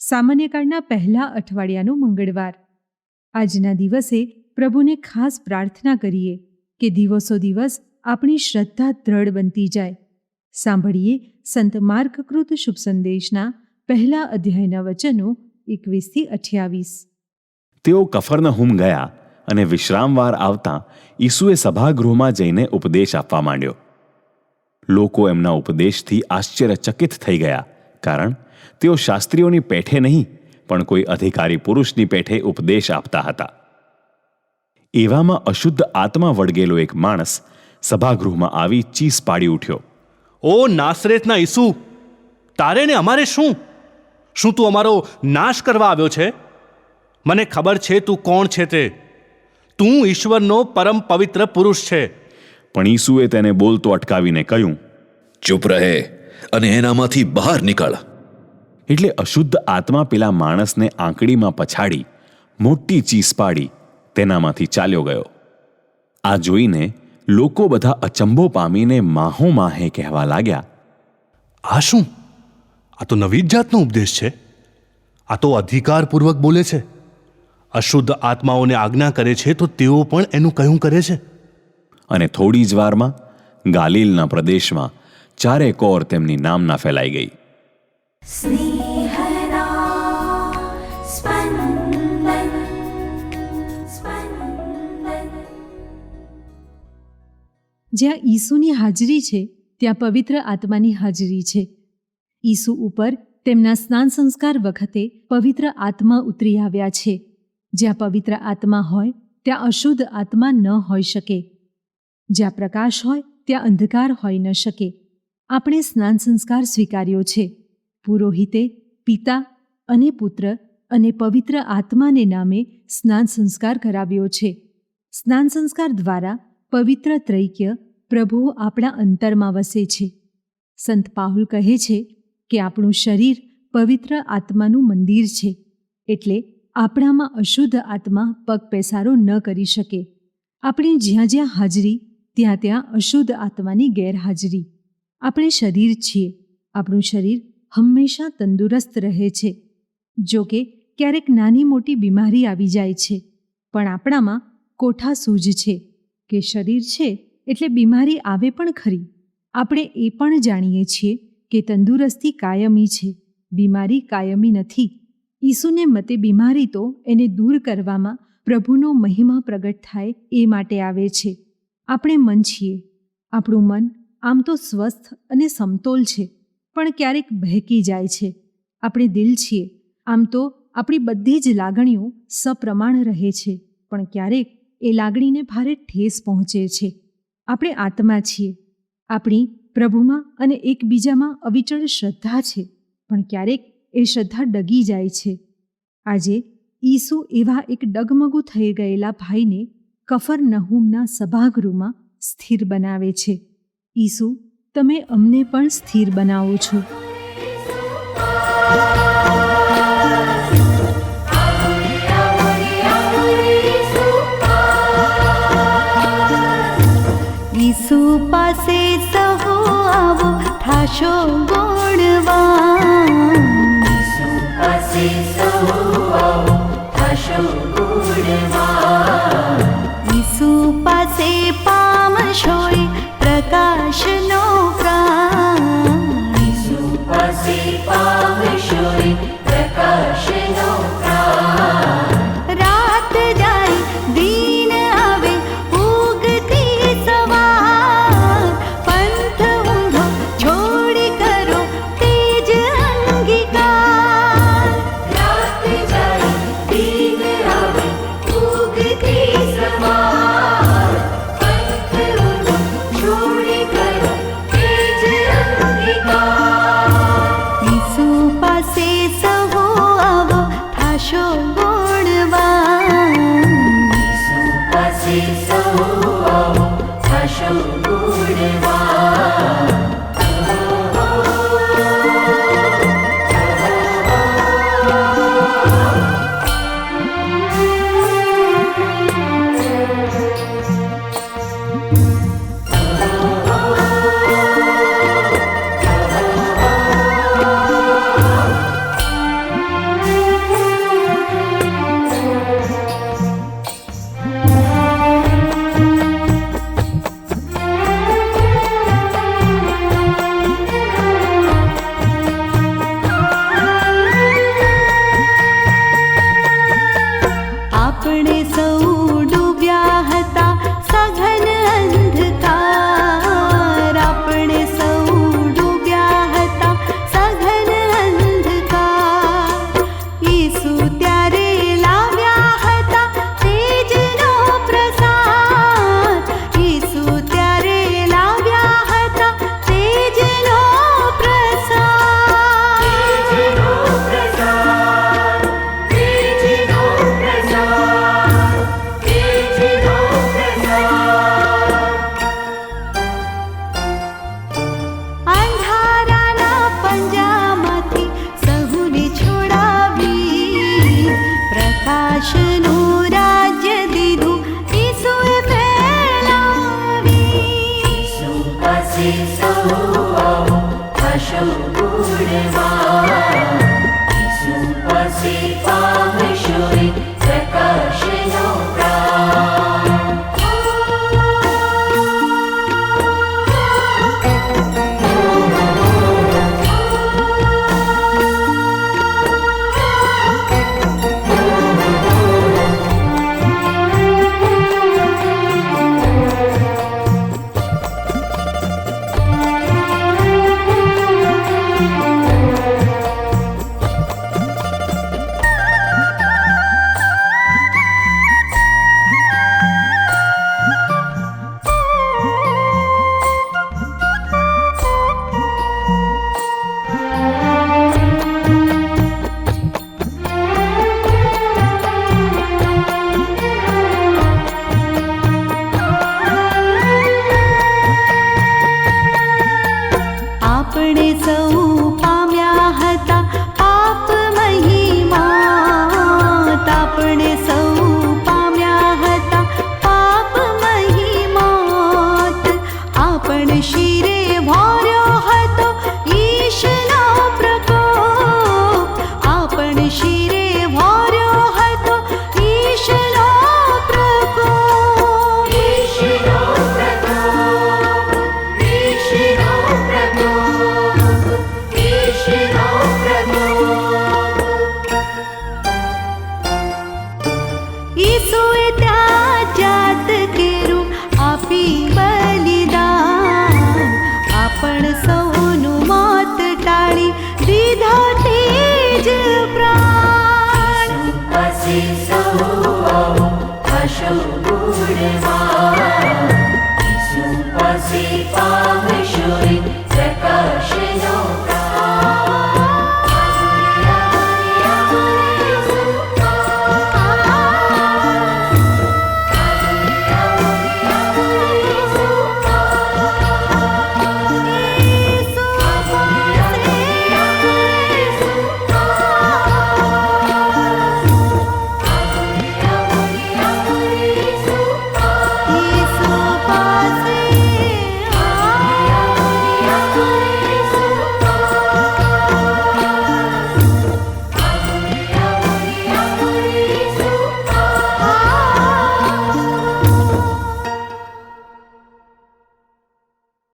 સામાન્યકાળના પહેલા અઠવાડિયાનો મંગળવાર. આજના દિવસે પ્રભુને ખાસ પ્રાર્થના કરીએ. કે દિવસો દિવસ આપણી શ્રદ્ધા દ્રઢ બનતી જાય. સાંભળીએ સંત માર્ગકૃત શુભ સંદેશના પહેલા અધ્યાયના વચનો એકવીસથી અઠ્યાવીસ. તેઓ કફરનહુમ ગયા અને વિશ્રામવાર આવતા ઈસુએ સભાગૃહમાં જઈને ઉપદેશ આપવા માંડ્યો. લોકો એમના ઉપદેશથી આશ્ચર્યચકિત થઈ ગયા, કારણ તેઓ શાસ્ત્રીઓની પેઠે નહીં, પણ કોઈ અધિકારી પુરુષની પેઠે ઉપદેશ આપતા હતા. એવામાં અશુદ્ધ આત્મા વળગેલો એક માણસ સભાગૃહમાં આવી ચીસ પાડી ઉઠ્યો. ઓ નાસરેતના ઈસુ તારે ને અમારે શું? શું તું અમારો નાશ કરવા આવ્યો છે? મને ખબર છે તું કોણ છે તે. તું ઈશ્વરનો પરમ પવિત્ર પુરુષ છે. પણ ઈસુએ તેને બોલતો અટકાવીને કહ્યું ચૂપ રહે અને એનામાંથી બહાર નીકળ. એટલે અશુદ્ધ આત્મા પેલા માણસને આંકડીમાં પછાડી મોટી ચીસ પાડી તેનામાંથી ચાલ્યો ગયો. આ જોઈને લોકો બધા અચંબો પામીને માહો માહે કહેવા લાગ્યા આ શું? આ તો નવી જ જાતનો ઉપદેશ છે. આ તો અધિકારપૂર્વક બોલે છે. અશુદ્ધ આત્માઓને આજ્ઞા કરે છે તો તેઓ પણ એનું કહ્યું કરે છે? અને થોડી જ વારમાં ગાલિલના પ્રદેશમાં ચારે કોર તેમની નામના ફેલાઈ ગઈ. જ્યાં ઈસુની હાજરી છે, ત્યાં પવિત્ર આત્માની હાજરી છે. ઈસુ ઉપર તેમના સ્નાન સંસ્કાર વખતે પવિત્ર આત્મા ઉતરી આવ્યા છે. જ્યાં પવિત્ર આત્મા હોય, ત્યાં અશુદ્ધ આત્મા ન હોઈ શકે. જ્યાં પ્રકાશ હોય, ત્યાં અંધકાર હોઈ ન શકે. આપણે સ્નાન સંસ્કાર સ્વીકાર્યો છે. પુરોહિતે પિતા અને પુત્ર અને પવિત્ર આત્માને નામે સ્નાન સંસ્કાર કરાવ્યો છે. સ્નાન સંસ્કાર દ્વારા પવિત્ર ત્રૈક્ય પ્રભુ આપણા અંતરમાં વસે છે. સંત પાહુલ કહે છે કે આપણું શરીર પવિત્ર આત્માનું મંદિર છે, એટલે આપણામાં અશુદ્ધ આત્મા પગ પેસારો ન કરી શકે. આપણી જ્યાં જ્યાં હાજરી, ત્યાં ત્યાં અશુદ્ધ આત્માની ગેરહાજરી. આપણે શરીર છીએ, આપણું શરીર હંમેશા તંદુરસ્ત રહે છે. જો કે ક્યારેક નાની મોટી બીમારી આવી જાય છે, પણ આપણામાં કોઠા સૂજ છે. કે શરીર છે એટલે બીમારી આવે પણ ખરી. આપણે એ પણ જાણીએ છીએ કે તંદુરસ્તી કાયમી છે. બીમારી કાયમી નથી. ઈસુને મતે બીમારી તો એને દૂર કરવામાં પ્રભુનો મહિમા પ્રગટ થાય એ માટે આવે છે. આપણે મન છીએ. આપણું મન આમ તો સ્વસ્થ અને સમતોલ છે, પણ ક્યારેક બહેકી જાય છે. આપણે દિલ છીએ. આમ તો આપણી બધી જ લાગણીઓ સપ્રમાણ રહે છે, પણ ક્યારેક એ લાગણીને ભારે ઠેસ પહોંચે છે. આપણે આત્મા છીએ. આપણી પ્રભુમાં અને એકબીજામાં અવિચળ શ્રદ્ધા છે, પણ ક્યારેક એ શ્રદ્ધા ડગી જાય છે. આજે ઈસુ એવા એક ડગમગુ થઈ ગયેલા ભાઈને કફર નહુમના સભાગૃહમાં સ્થિર બનાવે છે. ઈસુ, તમે અમને પણ સ્થિર બનાવો છો. पा सहो गुणवासे विसुपासे पामशोय प्रकाश न प्रि Silva, Isu Pasifa, Vishuri, આપણે સૌ से सवा पशु गुणवा यीशु पसे पा